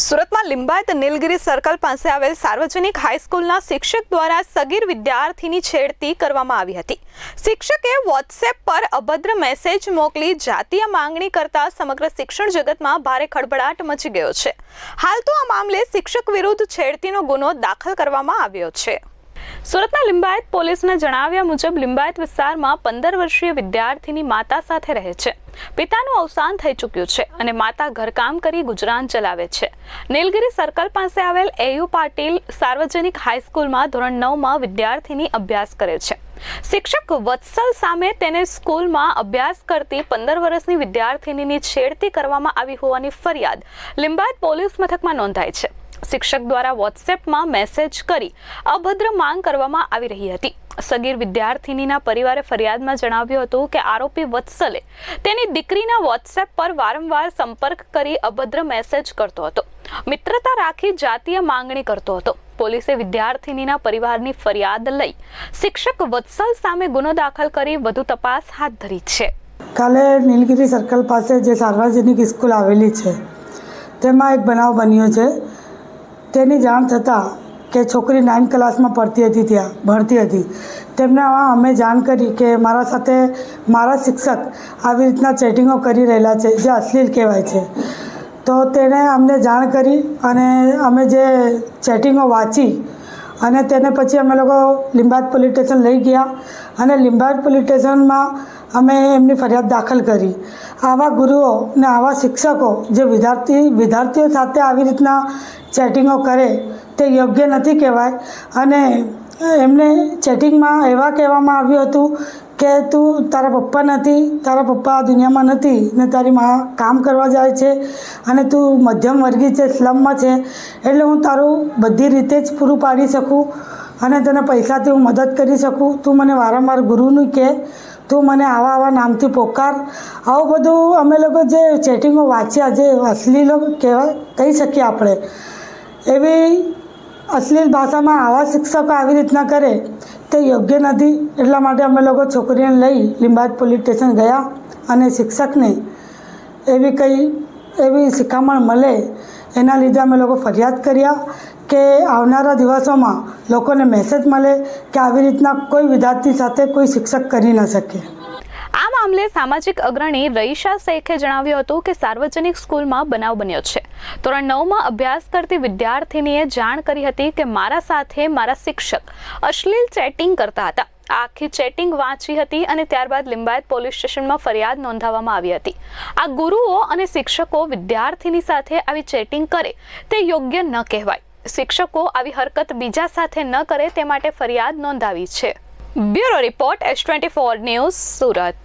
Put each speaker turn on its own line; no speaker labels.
સુરતમાં લિંબાયત નીલગિરી સર્કલ પાસે આવેલ સાર્વજનિક હાઈસ્કૂલના શિક્ષક દ્વારા સગીર વિદ્યાર્થીની છેડતી કરવામાં આવી હતી. શિક્ષકે વોટ્સએપ પર અભદ્ર મેસેજ મોકલી જાતીય માંગણી કરતા સમગ્ર શિક્ષણ જગતમાં ભારે ખળભળાટ મચી ગયો છે. હાલ તો આ મામલે શિક્ષક વિરુદ્ધ છેડતીનો ગુનો દાખલ કરવામાં આવ્યો છે. સુરતના લિંબાયત પોલીસના જણાવ્યા મુજબ લિંબાયત વિસ્તારમાં પંદર વર્ષીય વિદ્યાર્થીની માતા સાથે રહે છે. પિતાનું અવસાન થઈ ચૂક્યું છે અને માતા ઘરકામ કરી ગુજરાન ચલાવે છે. નીલગિરી સર્કલ પાસે આવેલ એયુ પાટીલ સાર્વજનિક હાઈસ્કૂલમાં ધોરણ નવમાં વિદ્યાર્થીની અભ્યાસ કરે છે. શિક્ષક વત્સલ સામે તેને સ્કૂલમાં અભ્યાસ કરતી પંદર વર્ષની વિદ્યાર્થીનીની છેડતી કરવામાં આવી હોવાની ફરિયાદ લિંબાયત પોલીસ મથકમાં નોંધાઈ છે. શિક્ષક દ્વારા વોટ્સએપમાં મેસેજ કરી અભદ્ર માંગ કરવામાં આવી રહી હતી. સગીર વિદ્યાર્થીનીના પરિવારે ફરિયાદમાં જણાવ્યું હતું કે આરોપી વત્સલે તેની દીકરીના વોટ્સએપ પર વારંવાર સંપર્ક કરી અભદ્ર મેસેજ કરતો હતો. મિત્રતા રાખી જાતીય માંગણી કરતો હતો. પોલીસે વિદ્યાર્થીનીના પરિવારની ફરિયાદ લઈ શિક્ષક વત્સલ સામે ગુનો દાખલ કરી વધુ તપાસ હાથ ધરી છે.
કાલે નીલગીરી સર્કલ પાસે જે સાર્વજનિક સ્કૂલ આવેલી છે, તેમાં એક બનાવ બન્યો છે. તેની જાણ થતાં કે છોકરી નાઇન ક્લાસમાં પડતી હતી ત્યાં, ભણતી હતી. તેમને અમે જાણ કરી કે મારા સાથે મારા શિક્ષક આવી રીતના ચેટિંગો કરી રહેલા છે, જે અશ્લીલ કહેવાય છે. તો તેણે અમને જાણ કરી અને અમે જે ચેટિંગો વાંચી અને તેને પછી અમે લોકો લીંબાદ પોલીસ સ્ટેશન લઈ ગયા અને લીંબાદ પોલીસ સ્ટેશનમાં અમે એમની ફરિયાદ દાખલ કરી. આવા ગુરુઓ ને આવા શિક્ષકો જે વિદ્યાર્થી, વિદ્યાર્થીઓ સાથે આવી રીતના ચેટિંગો કરે તે યોગ્ય નથી કહેવાય. અને એમને ચેટિંગમાં એવા કહેવામાં આવ્યું હતું કે, તું તારા પપ્પા નથી, તારા પપ્પા દુનિયામાં નથી ને તારી મા કામ કરવા જાય છે અને તું મધ્યમ વર્ગી છે, સ્લમમાં છે, એટલે હું તારું બધી રીતે જ પૂરું પાડી શકું અને તને પૈસાથી હું મદદ કરી શકું. તું મને વારંવાર ગુરુનું કહે તું મને આવા આવા નામથી પોકાર. આવું બધું અમે લોકો જે ચેટિંગો વાંચ્યા, જે અશ્લીલો કહેવાય, કહી શકીએ આપણે. એવી અશ્લીલ ભાષામાં આવા શિક્ષકો આવી રીતના કરે, તે યોગ્ય નથી. એટલા માટે અમે લોકો છોકરીને લઈ લીંબાયત પોલીસ સ્ટેશન ગયા અને શિક્ષકને એવી કંઈ એવી શિખામણ મળે, એના લીધે અમે લોકો ફરિયાદ કર્યા. કે આવનારા દિવસોમાં લોકોને મેસેજ મળે કે આવી રીતના કોઈ વિદ્યાર્થી સાથે કોઈ શિક્ષક કરી ન શકે.
આ મામલે સામાજિક અગ્રણી રઈશા શેખે જણાવ્યું હતું કે સાર્વજનિક સ્કૂલમાં બનાવ બન્યો છે. ધોરણ નવમાં અભ્યાસ કરતી વિદ્યાર્થીનીએ જાણ કરી હતી કે મારા સાથે મારા શિક્ષક અશ્લીલ ચેટિંગ કરતા હતા. આખી ચેટિંગ વાંચી હતી અને ત્યારબાદ લિંબાયત પોલીસ સ્ટેશનમાં ફરિયાદ નોંધાવવામાં આવી હતી. આ ગુરુઓ અને શિક્ષકો વિદ્યાર્થીની સાથે આવી ચેટિંગ કરે તે યોગ્ય ન કહેવાય. શિક્ષકો આવી હરકત બીજા સાથે ન કરે તે માટે ફરિયાદ નોંધાવી છે. Bureau report S twenty four news Surat.